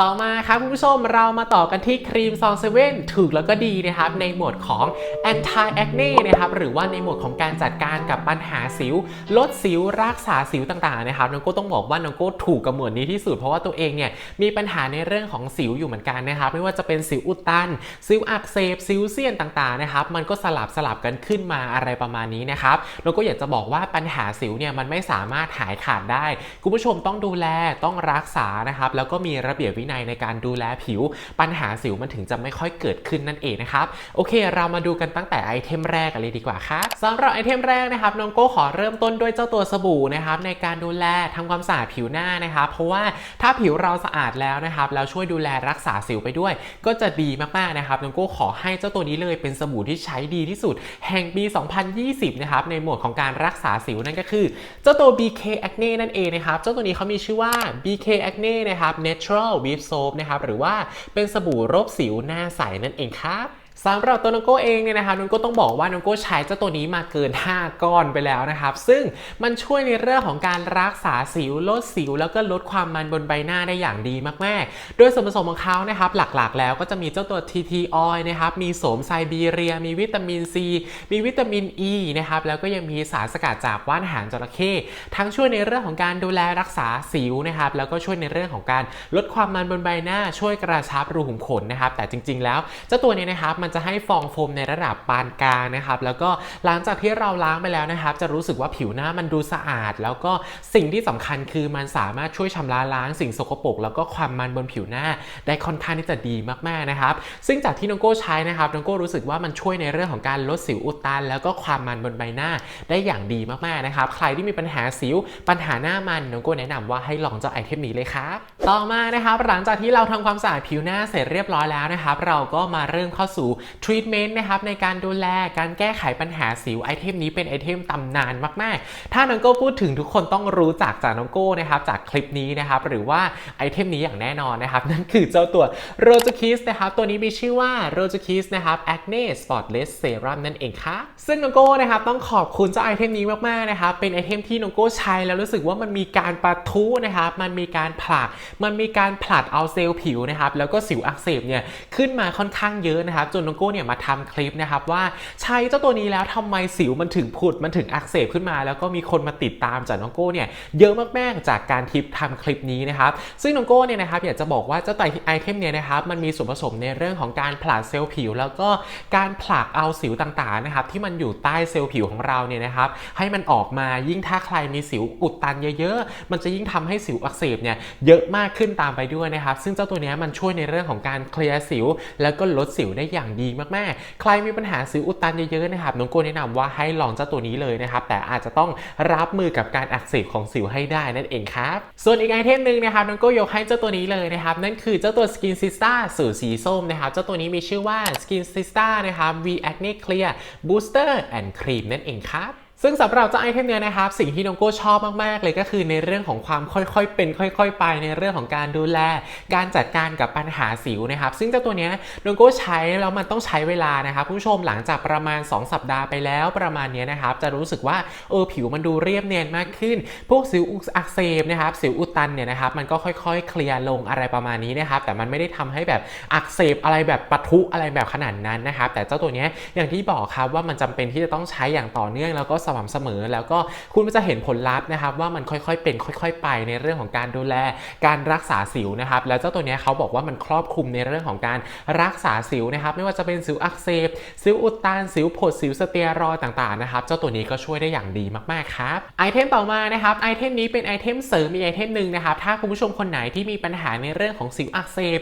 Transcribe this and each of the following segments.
ต่อมาครับคุณผู้ชมเรามาต่อกันที่ครีมซองเซเว่นถูกแล้วก็ดีนะครับในหมวดของ anti acne นะครับหรือว่าในหมวดของการจัดการกับปัญหาสิว ลดสิวรักษาสิวต่างๆนะครับน้องโก้ต้องบอกว่าน้องโก้ถูกกับหมวดนี้ที่สุดเพราะว่าตัวเองเนี่ยมีปัญหาในเรื่องของสิวอยู่เหมือนกันนะครับไม่ว่าจะเป็นสิวอุดตัน สิวอักเสบสิวเซียนต่างๆนะครับมันก็สลับสลับกันขึ้นมาอะไรประมาณนี้นะครับน้องโก้อยากจะบอกว่าปัญหาสิวเนี่ยมันไม่สามารถหายขาดได้ คุณผู้ชมต้องดูแลต้องรักษานะครับแล้วก็มีระเบียบวินัยในการดูแลผิว ปัญหาสิวมันถึงจะไม่ค่อยเกิดขึ้นนั่นเองนะครับ โอเค เรามาดูกันตั้งแต่ไอเทมแรกกันเลยดีกว่าครับสำหรับไอเทมแรกนะครับน้องโก้ขอเริ่มต้นด้วยเจ้าตัวสบู่นะครับในการดูแลทำความสะอาดผิวหน้านะครับ เพราะว่าถ้าผิวเราสะอาดแล้วนะครับแล้วช่วยดูแลรักษาสิวไปด้วย ก็จะดีมากๆนะครับน้องโก้ขอให้เจ้าตัวนี้เลยเป็นสบู่ที่ใช้ดีที่สุด แห่งปี 2020 นะครับในหมวดของการรักษาสิวนั่นก็คือ เจ้าตัว BK Acne นั่นเองนะครับเจ้าตัวนี้เขามีชื่อว่า BK Acne นะครับ Natural Whip Soap นะครับหรือว่าเป็นสบู่รบสิวหน้าใสนั่นเองครับ สำหรับตัวน้องโก้เองเนี่ยนะครับน้องโก้ต้องบอกว่าน้องโก้ใช้เจ้าตัวนี้มาเกิน 5 ก้อนไปแล้วนะครับ ซึ่งมันช่วยในเรื่องของการรักษาสิวลดสิว แล้วก็ลดความมันบนใบหน้าได้อย่างดีมากๆ โดยส่วนผสมของเขานะครับหลักๆ แล้วก็จะมีเจ้าตัว TT Oil นะครับมีโสมไซบีเรีย มีวิตามินซีมีวิตามินอ e ีนะครับแล้วก็ยังมีสารสกัดจากว่านหางจระเข้ทั้งช่วยในเรื่องของการดูแลรักษาสิวนะครับแล้วก็ช่วยในเรื่องของการลดความมันบนใบหน้าช่วยกระชับรูขุมขนนะครับแต่จริง ๆ แล้วเจ้าตัวนี้นะครับมันจะให้ฟองโฟมในระดับปานกลางนะครับ แล้วก็หลังจากที่เราล้างไปแล้วนะครับ จะรู้สึกว่าผิวหน้ามันดูสะอาด แล้วก็สิ่งที่สำคัญคือมันสามารถช่วยชำระล้างสิ่งสกปรกแล้วก็ความมันบนผิวหน้าได้ค่อนข้างที่จะดีมากๆนะครับ ซึ่งจากที่น้องโก้ใช้นะครับน้องโก้รู้สึกว่ามันช่วยในเรื่องของการลดสิวอุดตัน แล้วก็ความมันบนใบหน้าได้อย่างดีมากๆนะครับ ใครที่มีปัญหาสิวปัญหาหน้ามันน้องโก้แนะนำว่าให้ลองเจ้าไอเทมนี้เลยครับต่อมานะครับหลังจากที่เราทำความสะอาดผิวหน้าเสร็จเรียบร้อยแล้วนะครับ เราก็มาเริ่มเข้าสู่ทรีทเมนต์นะครับในการดูแลการแก้ไขปัญหาสิวไอเทมนี้เป็นไอเทมตำนานมาก ๆ ถ้าน้องโก้พูดถึงทุกคนต้องรู้จักจากน้องโก้นะครับจากคลิปนี้นะครับหรือว่าไอเทมนี้อย่างแน่นอนนะครับนั่นคือเจ้าตัว r o j a k i s นะครับตัวนี้มีชื่อว่า r o j a k i s นะครับ Acne Spotless Serum นั่นเองค่ะซึ่งน้องโก้นะครับต้องขอบคุณเจ้าไอเทมนี้มาก ๆ นะครับเป็นไอเทมที่น้องโก้ใช้แล้วรู้สึกว่ามันมีการปะทุนะครับมันมีการผลักมันมีการผลัดเอาเซลล์ผิวนะครับแล้วก็สิวอักเสบเนี่ยขึ้นมาค่อนข้างเยอะนะครับจนน้องโก้เนี่ยมาทำคลิปนะครับว่าใช้เจ้าตัวนี้แล้วทำไมสิวมันถึงผุดมันถึงอักเสบขึ้นมา แล้วก็มีคนมาติดตามจากน้องโก้เนี่ยเยอะมากๆจากการทิปทำคลิปนี้นะครับซึ่งน้องโก้เนี่ยนะครับอยากจะบอกว่าเจ้าตัวไอเทมเนี่ยนะครับมันมีส่วนผสมในเรื่องของการผลัดเซลล์ผิว แล้วก็การผลักเอาสิวต่างๆนะครับที่มันอยู่ใต้เซลล์ผิวของเราเนี่ยนะครับให้มันออกมายิ่งถ้าใครมีสิวอุดตันเยอะๆ มันจะยิ่งทำให้สิวอักเสบเนี่ยเยอะมากขึ้นตามไปด้วยนะครับซึ่งเจ้าตัวนี้มันช่วยในเรื่องของการเคลียร์สิว แล้วก็ลดสิวได้อย่างดีมากๆ ใครมีปัญหาสิวอุดตันเยอะๆนะครับน้องโก้แนะนำว่าให้ลองเจ้าตัวนี้เลยนะครับแต่อาจจะต้องรับมือกับการอักเสบของสิวให้ได้นั่นเองครับส่วนอีกไอเทมหนึ่งนะครับน้องโก้ยกให้เจ้าตัวนี้เลยนะครับนั่นคือเจ้าตัว Skin Sista สูตรสีส้มนะครับเจ้าตัวนี้มีชื่อว่า Skin Sista นะครับ V Acne Clear Booster and Cream นั่นเองครับ ซึ่งสำหรับเจ้าไอเทมเนี้ยนะครับ สิ่งที่น้องโก้ชอบมาก ๆ เลยก็คือในเรื่องของความค่อย ๆ เป็น ค่อย ๆ ไปในเรื่องของการดูแล การจัดการกับปัญหาสิวนะครับ ซึ่งเจ้าตัวเนี้ยน้องโก้ใช้แล้วมันต้องใช้เวลานะครับผู้ชมหลังจากประมาณ 2 สัปดาห์ไปแล้วประมาณเนี้ยนะครับ จะรู้สึกว่าเออผิวมันดูเรียบเนียนมากขึ้น พวกสิวอักเสบนะครับสิวอุดตันเนี่ยนะครับมันก็ค่อยๆ เคลียร์ลงอะไรประมาณนี้นะครับแต่มันไม่ได้ทำให้แบบอักเสบอะไรแบบปะทุอะไรแบบขนาดนั้นนะครับแต่เจ้าตัวเนี้ยอย่างที่บอกครับว่ามันจำเป็นที่จะต้องใช้อย่างต่อเนื่องแล้วก็สม่ำเสมอ แล้วก็คุณก็จะเห็นผลลัพธ์นะครับว่ามันค่อยๆเป็นค่อยๆ ไปในเรื่องของการดูแลการรักษาสิวนะครับแล้วเจ้าตัวนี้เขาบอกว่ามันครอบคลุมในเรื่องของการรักษาสิวนะครับไม่ว่าจะเป็นสิวอักเสบสิวอุดตันสิวผดสิวสเตียรอยต่างๆนะครับเจ้าตัวนี้ก็ช่วยได้อย่างดีมากๆครับไอเทมต่อมานะครับไอเทมนี้เป็นไอเทมเสริมมีไอเทมหนึ่งนะครับถ้าคุณผู้ชมคนไหนที่มีปัญหาในเรื่องของสิวอักเสบ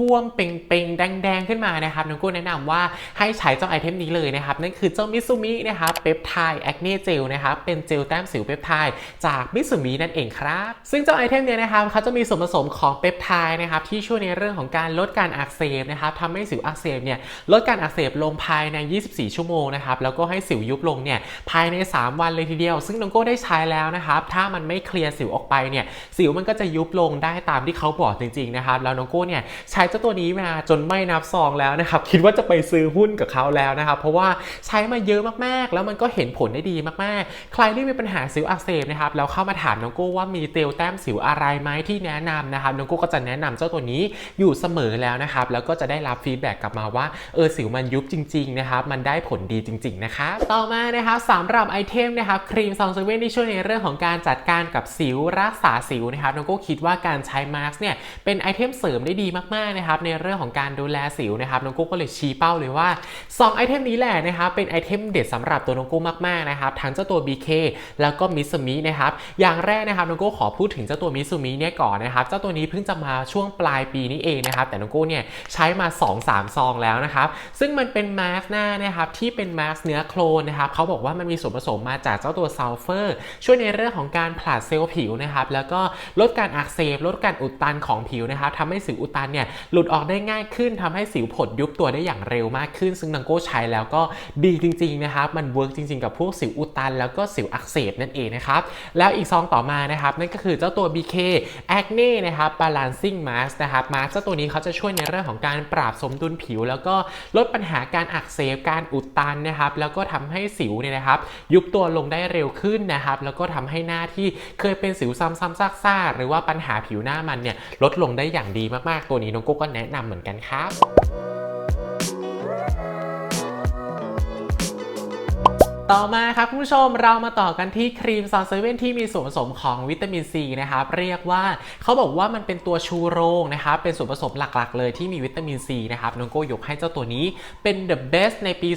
บวมๆเป่งๆ แดงๆ ขึ้นมานะครับน้องกุ้แนะนำว่าให้ใช้เจ้าไอเทมนี้เลยนะครับนั่นคือเจ้ามิซูมินะครับเปปไทด์แอคเนเจลนะครับเป็นเจลแต้มสิวเปปไทด์จากมิซูมินั่นเองครับ ซึ่งเจ้าไอเทมเนี้ยนะครับเขาจะมีส่วนผสมของเปปไทด์นะครับที่ช่วยในเรื่องของการลดการอักเสบนะครับทำให้สิวอักเสบเนี่ยลดการอักเสบลงภายใน 24 ชั่วโมงนะครับแล้วก็ให้สิวยุบลงเนี่ยภายใน 3 วันเลยทีเดียว ซึ่งน้องโก้ได้ใช้แล้วนะครับถ้ามันไม่เคลียร์สิวออกไปเนี่ยสิวมันก็จะยุบลงได้ตามที่เขาบอกจริงๆนะครับแล้วน้องโก้เนี่ยใช้เจ้าตัวนี้มาจนไม่นับซองแล้วนะครับคิดว่าจะไปซื้อหุ้นกับเขาแล้วนะครับเพราะว่าใช้มาเยอะมากๆ แล้วมันก็เห็นผลได้ดีมากๆ ใครที่มีปัญหาสิวอักเสบนะครับแล้วเข้ามาถามน้องโก้ว่ามีเตลแต้มสิวอะไรไหมที่แนะนำนะครับน้องโก้ก็จะแนะนำเจ้าตัวนี้อยู่เสมอแล้วนะครับแล้วก็จะได้รับฟีดแบ็กกลับมาว่าเออสิวมันยุบจริงๆนะครับมันได้ผลดีจริงๆนะครับต่อมานะครับสำหรับไอเทมนะครับครีมซองเซเว่นที่ช่วยในเรื่องของการจัดการกับสิวรักษาสิวนะครับน้องโก้คิดว่าการใช้มาร์กเนี่ยเป็นไอเทมเสริมได้ดีมากๆนะครับในเรื่องของการดูแลสิวนะครับน้องโก้ก็เลยชี้เป้าเลยว่า 2 ไอเทมนี้แหละนะครับเป็นไอเทมเด็ดสำหรับตัวน้องโก้มากๆนะครับทั้งเจ้าตัว BK แล้วก็มิสมินะครับอย่างแรกนะครับน้องโก้ขอพูดถึงเจ้าตัวมิสมิเนี่ยก่อนนะครับเจ้าตัวนี้เพิ่งจะมาช่วงปลายปีนี้เองนะครับแต่น้องโก้เนี่ยใช้มา 2-3 ซองแล้วนะครับซึ่งมันเป็นมาร์หน้านะครับที่เป็นมาร์เนื้อโคลนนะครับเขาบอกว่ามันมีส่วนผสมมาจากเจ้าตัวซัลเฟอร์ ช่วยในเรื่องของการผลัดเซลล์ผิวนะครับแล้วก็ลดการอักเสบลดการอุดตันของผิวนะครับทำให้สิวอุดตันเนี่ยหลุดออกได้ง่ายขึ้นทำให้สิวผดยุบตัวได้อย่างเร็วมากขึ้น ซึ่งนังโก้ใช้แล้วก็ดีจริงๆนะครับมันเวิร์กจริงๆ กับพวกสิวอุดตัน แล้วก็สิวอักเสบนั่นเองนะครับแล้วอีกซองต่อมานะครับนั่นก็คือเจ้าตัว BK Acne นะครับ Balancing Mask นะครับมาสเจ้าตัวนี้เขาจะช่วยในเรื่องของการปราบสมดุลผิว แล้วก็ลดปัญหาการอักเสบการอุดตันนะครับแล้วก็ทำให้สิวเนี่ยนะครับ ยุบตัวลงได้เร็วขึ้นนะครับแล้วก็ทำให้หน้าที่เคยเป็นสิวซ้ำๆซากๆหรือว่าปัญหาผิวหน้ามันเนี่ยลดลงได้อย่างดีมากๆตัวนี้น้องโก้ก็แนะนำเหมือนกันครับ ต่อมาครับคุณผู้ชมเรามาต่อกันที่ครีมซอนเซเว่นที่มีส่วนผสมของวิตามินซีนะครับเรียกว่าเขาบอกว่ามันเป็นตัวชูโรงนะครับเป็นส่วนผสมหลักๆ เลยที่มีวิตามินซีนะครับน้องโก้ยกให้เจ้าตัวนี้เป็น the best ในปี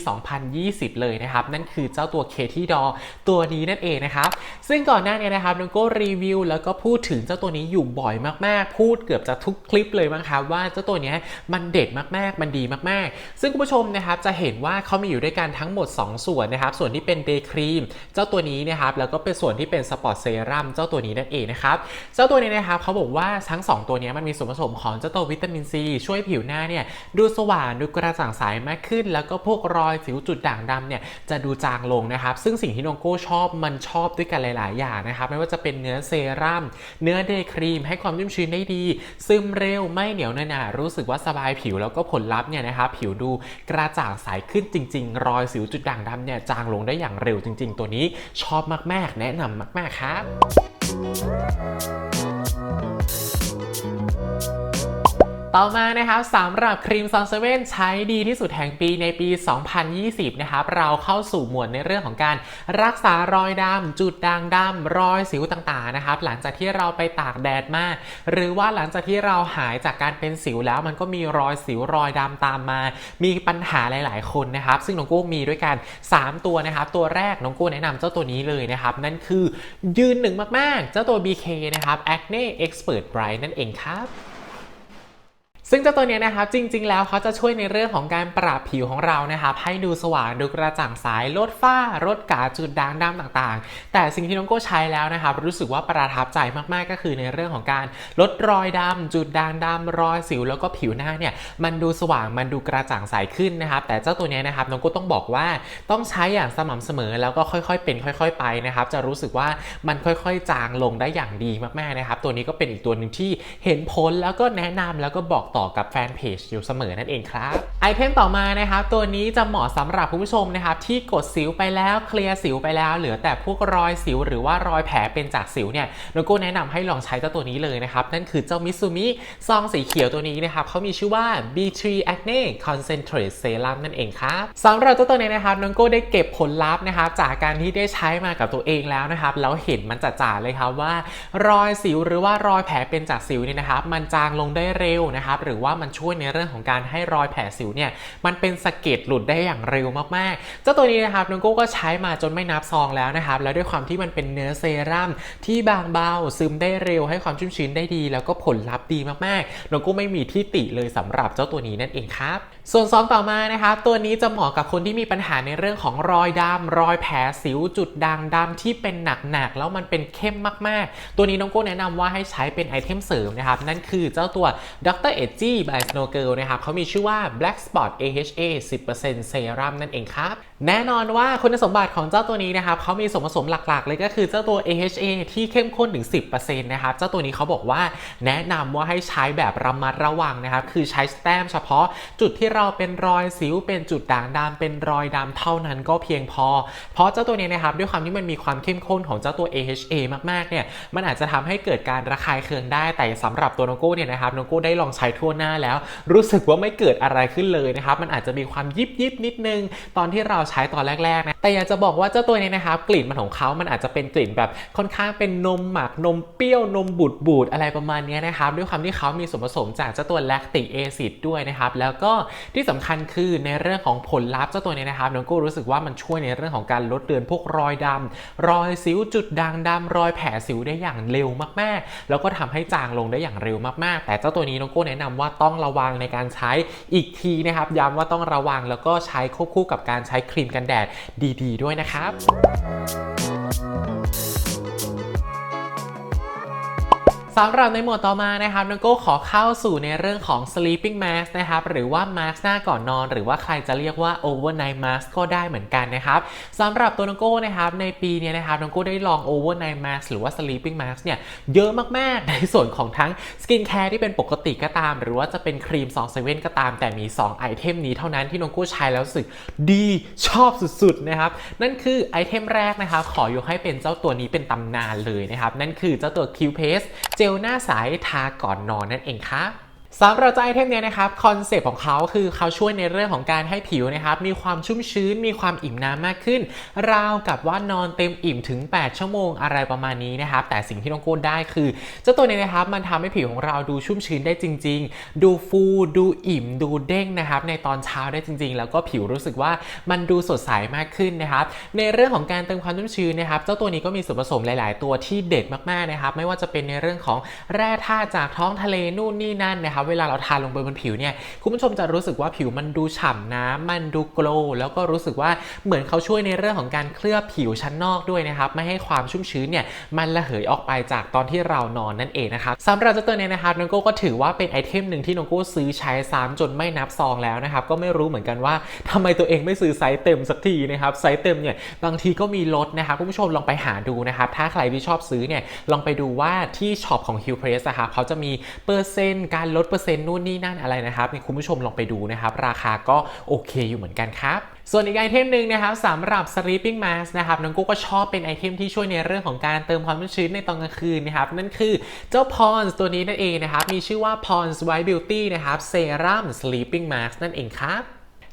2020 เลยนะครับนั่นคือเจ้าตัวเคที่ดอตัวนี้นั่นเองนะครับซึ่งก่อนหน้านี้นะครับน้องโก้รีวิวแล้วก็พูดถึงเจ้าตัวนี้อยู่บ่อยมากๆ พูดเกือบจะทุกคลิปเลยมั้งครับว่าเจ้าตัวนี้มันเด็ดมากๆ มันดีมากๆ ซึ่งคุณผู้ชมนะครับจะเห็นว่าเขามีอยู่ด้วยกันทั้งหมด 2 ส่วนนะครับส่วนที่เป็นเดย์ครีมเจ้าตัวนี้นะครับแล้วก็เป็นส่วนที่เป็นสปอร์ตเซรั่มเจ้าตัวนี้นั่นเองนะครับเจ้าตัวนี้นะครับเขาบอกว่าทั้ง 2 ตัวนี้มันมีส่วนผสมของเจ้าตัววิตามินซีช่วยผิวหน้าเนี่ยดูสว่างดูกระจ่างใสมากขึ้น แล้วก็พวกรอยสิวจุดด่างดำเนี่ยจะดูจางลงนะครับ ซึ่งสิ่งที่น้องโก้ชอบมันชอบด้วยกันหลาย ๆ อย่างนะครับ ไม่ว่าจะเป็นเนื้อเซรั่มเนื้อเดย์ครีม ให้ความชุ่มชื้นได้ดี ซึมเร็วไม่เหนียวเนอะหนารู้สึกว่าสบายผิวแล้วก็ผลลัพธ์เนี่ยนะครับผิวดูกระจ่างใสขึ้นจริง ๆ รอยสิวจุดด่างดำเนี่ยจางลงได้อย่างเร็วจริง ๆ ตัวนี้ชอบมากๆ แนะนำมาก ๆ ครับ ต่อมานะครับสำหรับครีมซอนเซเว่นใช้ดีที่สุดแห่งปีในปี 2020 นะครับเราเข้าสู่หมวดในเรื่องของการรักษารอยดำจุดด่างดำรอยสิวต่างๆนะครับหลังจากที่เราไปตากแดดมา หรือว่าหลังจากที่เราหายจากการเป็นสิวแล้วมันก็มีรอยสิวรอยดำตามมา มีปัญหาหลาย ๆ คนนะครับ ซึ่งน้องโก้มีด้วยกัน 3 ตัวนะครับ ตัวแรกน้องโก้แนะนำเจ้าตัวนี้เลยนะครับ นั่นคือยืนหนึ่งมากๆ เจ้าตัว BK นะครับ Acne Expert Bright นั่นเองครับ ซึ่งเจ้าตัวนี้นะครับจริง ๆ แล้วเขาจะช่วยในเรื่องของการปรับผิวของเรานะครับให้ดูสว่างดูกระจ่างใสลดฝ้าลดกาจุดด่างดำต่างๆ แต่สิ่งที่น้องโก้ใช้แล้วนะครับรู้สึกว่าประทับใจมากๆก็คือในเรื่องของการลดรอยดำจุดด่างดำรอยสิว แล้วก็ผิวหน้าเนี่ยมันดูสว่างมันดูกระจ่างใสขึ้นนะครับแต่เจ้าตัวนี้นะครับน้องโก้ต้องบอกว่าต้องใช้อย่างสม่ำเสมอแล้วก็ค่อยๆ เป็นค่อย ๆ ไปนะครับจะรู้สึกว่ามันค่อยๆ จางลงได้อย่างดีมากๆนะครับตัวนี้ก็เป็นอีกตัวหนึ่งที่เห็นผลแล้วก็แนะนำแล้วก็บอกต่อกับแฟนเพจอยู่เสมอนั่นเองครับไอเทมต่อมานะครับตัวนี้จะเหมาะสำหรับคุณผู้ชมนะครับที่กดสิวไปแล้วเคลียร์สิวไปแล้ว เหลือแต่พวกรอยสิวหรือว่ารอยแผลเป็นจากสิวเนี่ยโลโก้แนะนำให้ลองใช้เจ้าตัวนี้เลยนะครับนั่นคือเจ้ามิซูมิซองสีเขียวตัวนี้นะครับเขามีชื่อว่า B3 Acne Concentrate Serum นั่นเองครับสำหรับเจ้าตัวนี้นะครับน้องโก้ได้เก็บผลลัพธ์นะครับจากการที่ได้ใช้มากับตัวเองแล้วนะครับแล้วเห็นมันจัดจ่าเลยครับว่า รอยสิวหรือว่ารอยแผลเป็นจากสิวเนี่ยนะครับมันจางลงได้เร็วนะครับหรือว่ามันช่วยในเรื่องของการให้รอยแผลสิวเนี่ยมันเป็นสะเก็ดหลุดได้อย่างเร็วมากๆ เจ้าตัวนี้นะครับน้องโก้ก็ใช้มาจนไม่นับซองแล้วนะครับ แล้วด้วยความที่มันเป็นเนื้อเซรั่มที่บางเบาซึมได้เร็วให้ความชุ่มชื้นได้ดี แล้วก็ผลลัพธ์ดีมากๆน้องโก้ไม่มีที่ติเลยสำหรับเจ้าตัวนี้นั่นเองครับ ส่วนซองต่อมานะครับตัวนี้จะเหมาะกับคนที่มีปัญหาในเรื่องของรอยดำรอยแผลสิวจุดด่างดำที่เป็นหนักๆแล้วมันเป็นเข้มมากๆ ตัวนี้น้องโก้แนะนำว่าให้ใช้เป็นไอเทมเสริมนะครับนั่นคือเจ้าตัว Dr. Edgy by Snow Girl นะครับเขามีชื่อว่า Black Spot AHA 10% Serum นั่นเองครับ แน่นอนว่าคุณสมบัติของเจ้าตัวนี้นะครับเขามีส่วนผสมหลักๆ เลยก็คือเจ้าตัว AHA ที่เข้มข้นถึง 10%นะครับเจ้าตัวนี้เขาบอกว่าแนะนำว่าให้ใช้แบบระมัดระวังนะครับคือใช้แต้มเฉพาะจุดที่เราเป็นรอยสิวเป็นจุดด่างดำเป็นรอยดำเท่านั้นก็เพียงพอ เพราะเจ้าตัวนี้นะครับด้วยความที่มันมีความเข้มข้นของเจ้าตัว AHA มากๆเนี่ยมันอาจจะทำให้เกิดการระคายเคืองได้แต่สำหรับตัวน้องโก้เนี่ยนะครับน้องโก้ได้ลองใช้ทวหน้าแล้ว รู้สึกว่าไม่เกิดอะไรขึ้นเลยนะครับ มันอาจจะมีความยิบยิบๆนิดนึง ตอนที่เราใช้ตอนแรกๆนะแต่อยากจะบอกว่าเจ้าตัวนี้นะครับ กลิ่นมันของเขามันอาจจะเป็นกลิ่นแบบค่อนข้างเป็นนมหมักนมเปรี้ยวนมบูดบูดอะไรประมาณนี้นะครับด้วยความที่เขามีส่วนผสมจากเจ้าตัวแลคติกแอซิดด้วยนะครับแล้วก็ที่สำคัญคือในเรื่องของผลลัพธ์เจ้าตัวนี้นะครับน้องโก้รู้สึกว่ามันช่วยในเรื่องของการลดเลือนพวกรอยดำรอยสิวจุดด่างดำรอยแผลสิวได้อย่างเร็วมากๆ แล้วก็ทำให้จางลงได้อย่างเร็วมากๆ แต่เจ้าตัวนี้น้องโก้แนะนำว่าต้องระวังในการใช้อีกทีนะครับ ย้ำว่าต้องระวังแล้วก็ใช้ควบคู่กับการใช้ครีมกันแดดดี ๆ ด้วยนะครับ สำหรับในหมวดต่อมานะครับนงโก้ขอเข้าสู่ในเรื่องของ sleeping mask นะครับหรือว่า mask หน้าก่อนนอน หรือว่าใครจะเรียกว่า overnight mask ก็ได้เหมือนกันนะครับสำหรับตัวนงโก้นะครับในปีนี้นะครับนงโก้ได้ลอง overnight mask หรือว่า sleeping mask เนี่ยเยอะมากๆ ในส่วนของทั้ง skin care ที่เป็นปกติก็ตาม หรือว่าจะเป็นครีม2 7ก็ตาม แต่มี 2 ไอเทมนี้เท่านั้นที่นงโก้ใช้แล้วรู้สึกดีชอบสุดๆนะครับนั่นคือไอเทมแรกนะครับขอยกให้เป็นเจ้าตัวนี้เป็นตำนานเลยนะครับนั่นคือเจ้าตัว Q Paste เจลหน้าใสทาก่อนนอนนั่นเองครับ สำหรับเจ้าไอเทมเนี้ยนะครับคอนเซปต์ของเขาคือเขาช่วยในเรื่องของการให้ผิวนะครับมีความชุ่มชื้นมีความอิ่มน้ำมากขึ้น ราวกับว่านอนเต็มอิ่มถึง 8 ชั่วโมงอะไรประมาณนี้นะครับแต่สิ่งที่น้องโก้ได้คือ เจ้าตัวนี้นะครับมันทำให้ผิวของเราดูชุ่มชื้นได้จริง ๆ ดูฟูดูอิ่มดูเด้งนะครับในตอนเช้าได้จริง ๆ แล้วก็ผิวรู้สึกว่ามันดูสดใสมากขึ้นนะครับในเรื่องของการเติมความชุ่มชื้นนะครับเจ้าตัวนี้ก็มีส่วนผสมหลาย ๆ ตัวที่เด็ดมากๆนะครับไม่ว่าจะเป็นในเรื่องของแร่ธาตุจากท้องทะเลนู่นนี่นั่นนะครับเวลาเราทาลงไปบนผิวเนี่ยคุณผู้ชมจะรู้สึกว่าผิวมันดูฉ่ำน้ำมันดูโกลว์แล้วก็รู้สึกว่าเหมือนเขาช่วยในเรื่องของการเคลือบผิวชั้นนอกด้วยนะครับไม่ให้ความชุ่มชื้นเนี่ยมันระเหยออกไปจากตอนที่เรานอนนั่นเองนะครับสำหรับเจ้าตัวนี้นะครับน้องโก้ก็ถือว่าเป็นไอเทมหนึ่งที่น้องโก้ซื้อใช้ซ้ำจนไม่นับซองแล้วนะครับก็ไม่รู้เหมือนกันว่าทำไมตัวเองไม่ซื้อไซส์เต็มสักทีนะครับไซส์เต็มเนี่ยบางทีก็มีลดนะครับคุณผู้ชมลองไปหาดูนะครับถ้าใครที่ชอบซื้อเนี่ยลองไปดูว่าที่ช็อปของ Q Press นะครับเขาจะมีเปอร์เซ็นต์การลดร์เซ็นต์นู่นนี่นั่นอะไรนะครับนี่คุณผู้ชมลองไปดูนะครับ ราคาก็โอเคอยู่เหมือนกันครับ ส่วนอีกไอเทมหนึ่งนะครับสำหรับ sleeping mask นะครับน้องกุ๊กก็ชอบเป็นไอเทมที่ช่วยในเรื่องของการเติมความชุ่มชื้นในตอนกลางคืนนะครับนั่นคือเจ้า Pons ตัวนี้นั่นเองนะครับมีชื่อว่า pons White Beauty นะครับ Serum Sleeping Mask นั่นเองครับ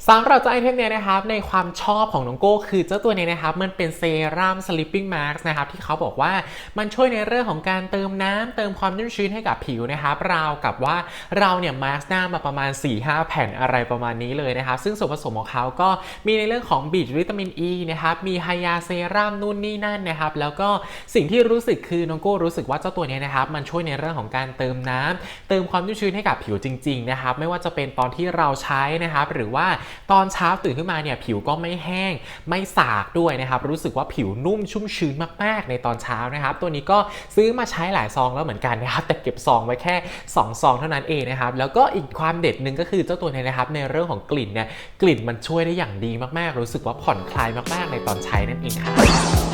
สำหรับเจ้าไอเทมเนี้ยนะครับในความชอบของน้องโก้คือเจ้าตัวนี้นะครับมันเป็นเซรั่ม sleeping mask นะครับที่เขาบอกว่ามันช่วยในเรื่องของการเติมน้ำเติมความชุ่มชื้นให้กับผิวนะครับราวกับว่าเราเนี่ยมาสก์หน้ามาประมาณ 4-5 แผ่นอะไรประมาณนี้เลยนะครับซึ่งส่วนผสมของเขาก็มีในเรื่องของบีทวิตามินอ e ีนะครับมีไฮยาเซรั่มนู่นนี่นั่นนะครับแล้วก็สิ่งที่รู้สึกคือน้องโก้รู้สึกว่าเจ้าตัวนี้นะครับมันช่วยในเรื่องของการเติมน้ำเติมความชุ่มชื้นให้กับผิวจริงๆนะครับไม่ว่าจะเป็นตอนที่เราใช้นะครับหรือว่าตอนเช้าตื่นขึ้นมาเนี่ยผิวก็ไม่แห้งไม่สากด้วยนะครับรู้สึกว่าผิวนุ่มชุ่มชื้นมากๆ ในตอนเช้านะครับ ตัวนี้ก็ซื้อมาใช้หลายซองแล้วเหมือนกันนะครับแต่เก็บซองไว้แค่ 2 ซองเท่านั้นเองนะครับแล้วก็อีกความเด็ดหนึ่งก็คือเจ้าตัวนี้นะครับในเรื่องของกลิ่นเนี่ยกลิ่นมันช่วยได้อย่างดีมากๆ รู้สึกว่าผ่อนคลายมากๆ ในตอนใช้นั่นเองครับ